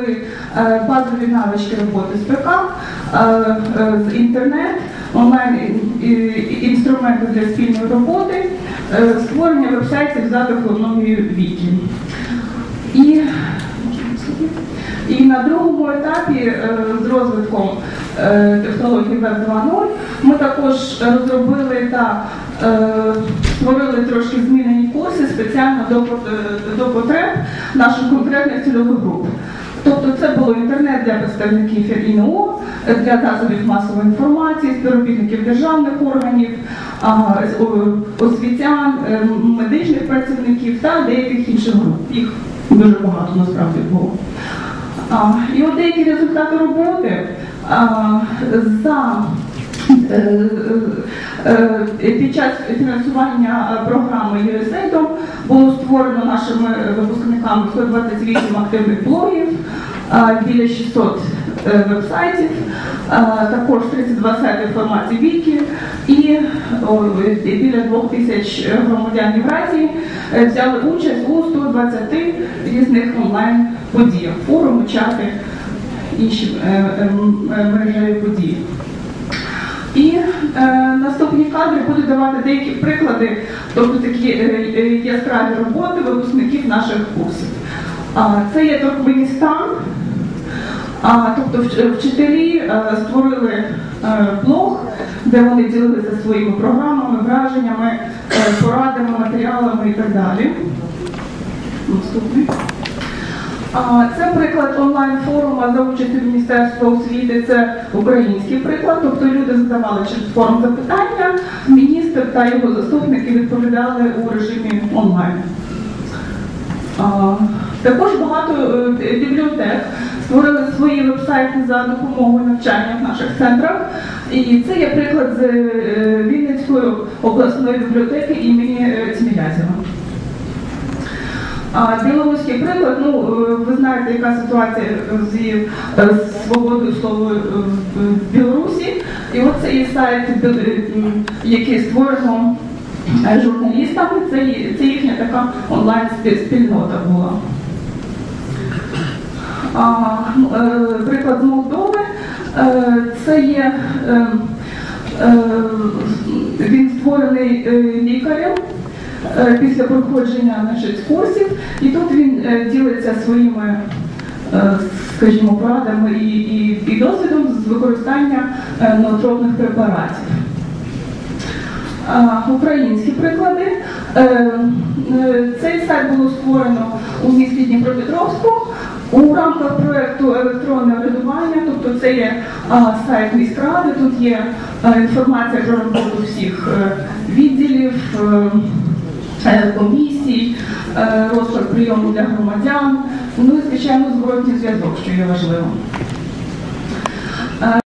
Е, базові навички роботи з ПК, е, е, з інтернет, онлайн і- і- інструменти для спільної роботи, створення веб-сайтів за технологією Вікі. І, і на другому етапі з розвитком технології Web 2.0 ми також розробили та створили трошки змінені курси спеціально до потреб наших конкретних цільових груп. Тобто це було інтернет для представників ІНО, для засобів масової інформації, співробітників державних органів, освітян, е, медичних працівників та деяких інших груп. Їх дуже багато насправді було. І от деякі результати роботи за е, е, під час фінансування програми USAID було створено нашими випускниками 128 активних блогів, біля 600 е, вебсайтів, також 32 сайти інформації Вікі і біля 2000 громадян Євразії е, взяли участь у 120 різних онлайн подіях, форуми, чати, інші е, мережеві події. І е, наступні кадри будуть давати деякі приклади, тобто такі е, е, яскраві роботи випускників наших курсів. А, це є Туркменістан. А, тобто вчителі е, створили е, блог, де вони ділилися своїми програмами, враженнями, е, порадами, матеріалами і так далі. Наступний. Це приклад онлайн-форуму за Міністерства освіти. Це український приклад. Тобто люди задавали через форум запитання, міністр та його заступники відповідали у режимі онлайн. Також багато е, бібліотек створили свої вебсайти за допомогою навчання в наших центрах. І це є приклад з е, Вінницької обласної бібліотеки імені е, Тімірязєва. А білоруський приклад, ну е, ви знаєте, яка ситуація з е, свободою слова е, в Білорусі. І от є сайт, е, який створено е, журналістами. Це, це їхня така онлайн спільнота була. А, е, приклад з Молдови. Е, Це є е, е, він створений е, лікарем е, після проходження значить, курсів, е, ділиться своїми, е, скажімо, порадами і, і, і досвідом з використання е, ноотропних препаратів. Українські приклади. Е, Цей сайт було створено у місті Дніпропетровську у рамках проєкту електронне врядування, тобто це є сайт міськради, тут є інформація про роботу всіх відділів, е, комісій, е, розклад прийому для громадян, ну і звичайно зворотній зв'язок, що є важливо.